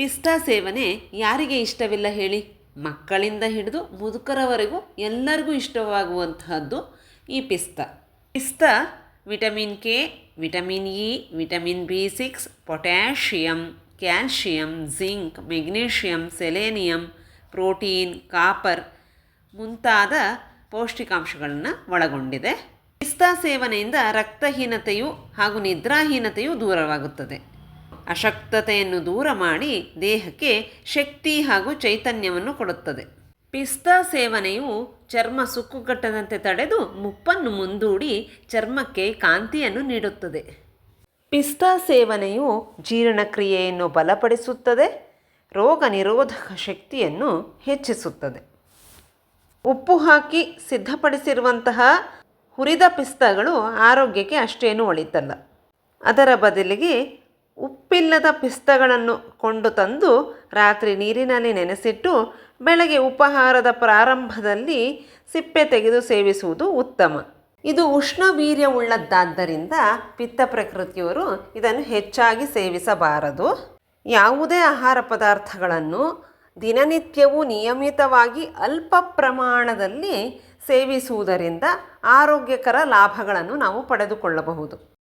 ಪಿಸ್ತಾ ಸೇವನೆ ಯಾರಿಗೆ ಇಷ್ಟವಿಲ್ಲ ಹೇಳಿ? ಮಕ್ಕಳಿಂದ ಹಿಡಿದು ಮುದುಕರವರೆಗೂ ಎಲ್ಲರಿಗೂ ಇಷ್ಟವಾಗುವಂತಹದ್ದು ಈ pista. Pista, vitamin K, vitamin E, vitamin B six, potassium, calcium, zinc, magnesium, selenium, protein, copper ಮುಂತಾದ ಪೌಷ್ಟಿಕಾಂಶಗಳನ್ನು ಒಳಗೊಂಡಿದೆ. ಪಿಸ್ತಾ ಸೇವನೆಯಿಂದ ರಕ್ತಹೀನತೆಯು ಹಾಗೂ ನಿದ್ರಾಹೀನತೆಯು ದೂರವಾಗುತ್ತದೆ. ಅಶಕ್ತತೆಯನ್ನು ದೂರ ಮಾಡಿ ದೇಹಕ್ಕೆ ಶಕ್ತಿ ಹಾಗೂ ಚೈತನ್ಯವನ್ನು ಕೊಡುತ್ತದೆ. ಪಿಸ್ತಾ ಸೇವನೆಯು ಚರ್ಮ ಸುಕ್ಕುಗಟ್ಟದಂತೆ ತಡೆದು ಮುಪ್ಪನ್ನು ಮುಂದೂಡಿ ಚರ್ಮಕ್ಕೆ ಕಾಂತಿಯನ್ನು ನೀಡುತ್ತದೆ. ಪಿಸ್ತಾ ಸೇವನೆಯು ಜೀರ್ಣಕ್ರಿಯೆಯನ್ನು ಬಲಪಡಿಸುತ್ತದೆ, ರೋಗ ನಿರೋಧಕ ಶಕ್ತಿಯನ್ನು ಹೆಚ್ಚಿಸುತ್ತದೆ. ಉಪ್ಪು ಹಾಕಿ ಸಿದ್ಧಪಡಿಸಿರುವಂತಹ ಹುರಿದ ಪಿಸ್ತಾಗಳು ಆರೋಗ್ಯಕ್ಕೆ ಅಷ್ಟೇನೂ ಒಳಿತಲ್ಲ. ಅದರ ಬದಲಿಗೆ ಉಪ್ಪಿಲ್ಲದ ಪಿಸ್ತಗಳನ್ನು ಕೊಂಡು ತಂದು ರಾತ್ರಿ ನೀರಿನಲ್ಲಿ ನೆನೆಸಿಟ್ಟು ಬೆಳಗ್ಗೆ ಉಪಹಾರದ ಪ್ರಾರಂಭದಲ್ಲಿ ಸಿಪ್ಪೆ ತೆಗೆದು ಸೇವಿಸುವುದು ಉತ್ತಮ. ಇದು ಉಷ್ಣವೀರ್ಯವುಳ್ಳದ್ದಾದ್ದರಿಂದ ಪಿತ್ತ ಪ್ರಕೃತಿಯವರು ಇದನ್ನು ಹೆಚ್ಚಾಗಿ ಸೇವಿಸಬಾರದು. ಯಾವುದೇ ಆಹಾರ ಪದಾರ್ಥಗಳನ್ನು ದಿನನಿತ್ಯವೂ ನಿಯಮಿತವಾಗಿ ಅಲ್ಪ ಪ್ರಮಾಣದಲ್ಲಿ ಸೇವಿಸುವುದರಿಂದ ಆರೋಗ್ಯಕರ ಲಾಭಗಳನ್ನು ನಾವು ಪಡೆದುಕೊಳ್ಳಬಹುದು.